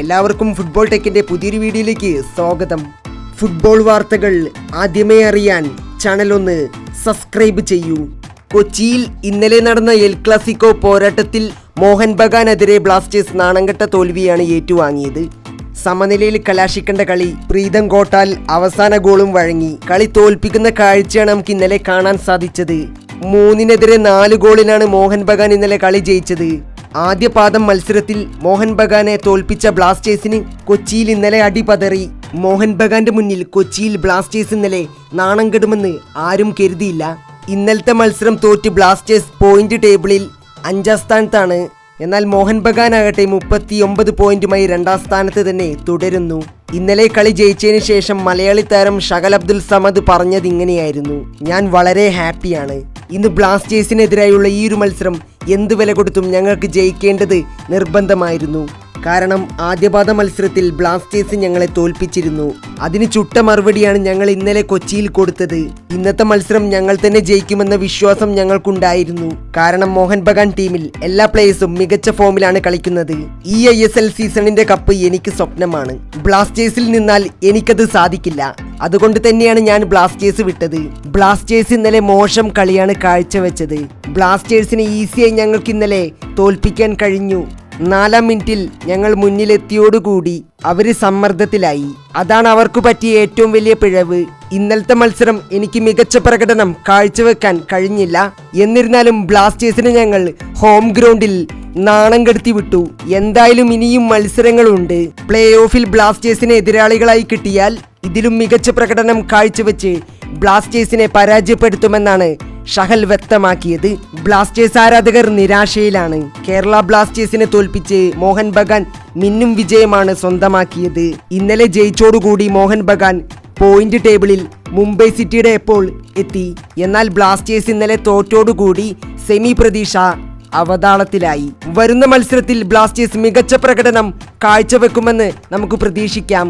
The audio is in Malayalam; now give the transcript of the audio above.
എല്ലാവർക്കും ഫുട്ബോൾ ടെക്കിന്റെ പുതിയൊരു വീഡിയോയിലേക്ക് സ്വാഗതം. ഫുട്ബോൾ വാർത്തകൾ ആദ്യമേ അറിയാൻ ചാനൽ ഒന്ന് സബ്സ്ക്രൈബ് ചെയ്യൂ. കൊച്ചിയിൽ ഇന്നലെ നടന്ന എൽ ക്ലാസിക്കോ പോരാട്ടത്തിൽ മോഹൻ ബഗാനെതിരെ ബ്ലാസ്റ്റേഴ്സ് നാണംകെട്ട തോൽവിയാണ് ഏറ്റുവാങ്ങിയത്. സമനിലയിൽ കലാശിക്കേണ്ട കളി പ്രീതം കോട്ടാൽ അവസാന ഗോളും വഴങ്ങി. കളി തോൽപ്പിക്കുന്ന കാഴ്ചയാണ് നമുക്ക് ഇന്നലെ കാണാൻ സാധിച്ചത്. മൂന്നിനെതിരെ നാല് ഗോളിനാണ് മോഹൻ ബഗാൻ ഇന്നലെ കളി ജയിച്ചത്. ആദ്യ പാദം മത്സരത്തിൽ മോഹൻ ബഗാനെ തോൽപ്പിച്ച ബ്ലാസ്റ്റേഴ്സിന് കൊച്ചിയിൽ ഇന്നലെ അടിപതറി മോഹൻ ബഗാന്റെ മുന്നിൽ കൊച്ചിയിൽ ബ്ലാസ്റ്റേഴ്സ് ഇന്നലെ നാണം കെടുമെന്ന് ആരും കരുതിയില്ല. ഇന്നലത്തെ മത്സരം തോറ്റ് ബ്ലാസ്റ്റേഴ്സ് പോയിന്റ് ടേബിളിൽ അഞ്ചാം സ്ഥാനത്താണ്. എന്നാൽ മോഹൻ ബഗാനാകട്ടെ മുപ്പത്തി ഒമ്പത് പോയിന്റുമായി രണ്ടാം സ്ഥാനത്ത് തന്നെ തുടരുന്നു. ഇന്നലെ കളി ജയിച്ചതിന് ശേഷം മലയാളി താരം ഷകൽ അബ്ദുൽ സമദ് പറഞ്ഞത് ഇങ്ങനെയായിരുന്നു ഞാൻ വളരെ ഹാപ്പിയാണ്. ഇന്ന് ബ്ലാസ്റ്റേഴ്സിനെതിരായുള്ള ഈ ഒരു മത്സരം എന്ത് വില കൊടുത്തും ഞങ്ങൾക്ക് ജയിക്കേണ്ടത് നിർബന്ധമായിരുന്നു. കാരണം ആദ്യപാദ മത്സരത്തിൽ ബ്ലാസ്റ്റേഴ്സ് ഞങ്ങളെ തോൽപ്പിച്ചിരുന്നു. അതിന് ചുട്ട മറുപടിയാണ് ഞങ്ങൾ ഇന്നലെ കൊച്ചിയിൽ കൊടുത്തത്. ഇന്നത്തെ മത്സരം ഞങ്ങൾ തന്നെ ജയിക്കുമെന്ന വിശ്വാസം ഞങ്ങൾക്കുണ്ടായിരുന്നു. കാരണം മോഹൻ ബഗാൻ ടീമിൽ എല്ലാ പ്ലേയേഴ്സും മികച്ച ഫോമിലാണ് കളിക്കുന്നത്. ഈ ഐ എസ് എൽ സീസണിന്റെ കപ്പ് എനിക്ക് സ്വപ്നമാണ്. ബ്ലാസ്റ്റേഴ്സിൽ നിന്നാൽ എനിക്കത് സാധിക്കില്ല. അതുകൊണ്ട് തന്നെയാണ് ഞാൻ ബ്ലാസ്റ്റേഴ്സ് വിട്ടത്. ബ്ലാസ്റ്റേഴ്സ് ഇന്നലെ മോശം കളിയാണ് കാഴ്ചവെച്ചത്. ബ്ലാസ്റ്റേഴ്സിനെ ഈസിയായി ഞങ്ങൾക്ക് ഇന്നലെ തോൽപ്പിക്കാൻ കഴിഞ്ഞു. നാലാം മിനിറ്റിൽ ഞങ്ങൾ മുന്നിലെത്തിയോടുകൂടി അവർ സമ്മർദ്ദത്തിലായി. അതാണ് അവർക്ക് പറ്റിയ ഏറ്റവും വലിയ പിഴവ്. ഇന്നലത്തെ മത്സരം എനിക്ക് മികച്ച പ്രകടനം കാഴ്ചവെക്കാൻ കഴിഞ്ഞില്ല. എന്നിരുന്നാലും ബ്ലാസ്റ്റേഴ്സിന് ഞങ്ങൾ ഹോം ഗ്രൗണ്ടിൽ നാണം കെടുത്തി വിട്ടു. എന്തായാലും ഇനിയും മത്സരങ്ങളുണ്ട്. പ്ലേ ഓഫിൽ ബ്ലാസ്റ്റേഴ്സിനെ എതിരാളികളായി കിട്ടിയാൽ ഇതിലും മികച്ച പ്രകടനം കാഴ്ചവെച്ച് ബ്ലാസ്റ്റേഴ്സിനെ പരാജയപ്പെടുത്തുമെന്നാണ് ഷഹൽ വ്യക്തമാക്കിയത്. ബ്ലാസ്റ്റേഴ്സ് ആരാധകർ നിരാശയിലാണ്. കേരള ബ്ലാസ്റ്റേഴ്സിനെ തോൽപ്പിച്ച് മോഹൻ ബഗാൻ മിന്നും വിജയമാണ് സ്വന്തമാക്കിയത്. ഇന്നലെ ജയിച്ചോടുകൂടി മോഹൻ ബഗാൻ പോയിന്റ് ടേബിളിൽ മുംബൈ സിറ്റിയുടെ എപ്പോൾ എത്തി? എന്നാൽ ബ്ലാസ്റ്റേഴ്സ് ഇന്നലെ തോറ്റോടുകൂടി സെമി പ്രതീക്ഷ അവതാളത്തിലായി. വരുന്ന മത്സരത്തിൽ ബ്ലാസ്റ്റേഴ്സ് മികച്ച പ്രകടനം കാഴ്ചവെക്കുമെന്ന് നമുക്ക് പ്രതീക്ഷിക്കാം.